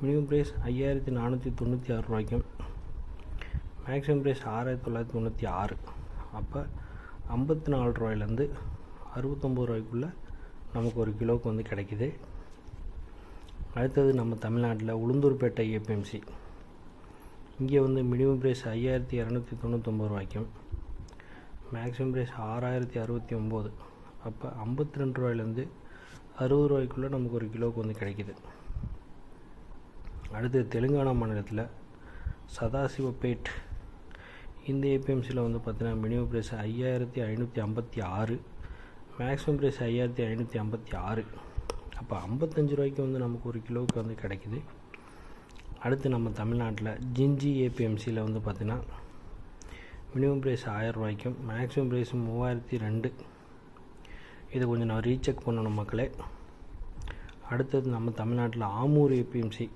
Minimum price ஐயாயிரத்தி நானூற்றி தொண்ணூற்றி ஆறு ரூபாய்க்கும். மேக்ஸிமம் ப்ரைஸ் ஆறாயிரத்தி தொள்ளாயிரத்தி தொண்ணூற்றி ஆறு. அப்போ ஐம்பத்தி நாலு ரூபாயிலேருந்து அறுபத்தொம்போது ரூபாய்க்குள்ளே நமக்கு ஒரு கிலோவுக்கு வந்து கிடைக்கிது. அடுத்தது நம்ம தமிழ்நாட்டில் உளுந்தூர்பேட்டை ஏபிஎம்சி இங்கே வந்து மினிமம் ப்ரைஸ் ஐயாயிரத்தி இரநூத்தி தொண்ணூத்தொம்பது ரூபாய்க்கும். மேக்ஸிமம் ப்ரைஸ் ஆறாயிரத்தி அறுபத்தி ஒம்பது. அப்போ ஐம்பத்தி ரெண்டு ரூபாயிலேருந்து அறுபது ரூபாய்க்குள்ளே நமக்கு ஒரு கிலோவுக்கு வந்து கிடைக்கிது. அடுத்து தெலுங்கானா மாநிலத்தில் சதாசிவப்பேட் இந்த ஏபிஎம்சியில் வந்து பார்த்தீங்கன்னா மினிமம் ப்ரைஸ் ஐயாயிரத்தி ஐநூற்றி ஐம்பத்தி ஆறு மேக்ஸிமம் ப்ரைஸ் ஐயாயிரத்தி ஐநூற்றி ஐம்பத்தி ஆறு. அப்போ ஐம்பத்தஞ்சு ரூபாய்க்கு வந்து நமக்கு ஒரு கிலோவுக்கு வந்து கிடைக்குது. அடுத்து நம்ம தமிழ்நாட்டில் ஜிஞ்சி ஏபிஎம்சியில் வந்து பார்த்திங்கன்னா மினிமம் ப்ரைஸ் ஆயிரம் ரூபாய்க்கும் மேக்ஸிமம் ப்ரைஸ் மூவாயிரத்தி ரெண்டு. இதை கொஞ்சம் நான் ரீசெக் பண்ணணும் மக்களே. அடுத்தது நம்ம தமிழ்நாட்டில் ஆமூர் ஏபிஎம்சி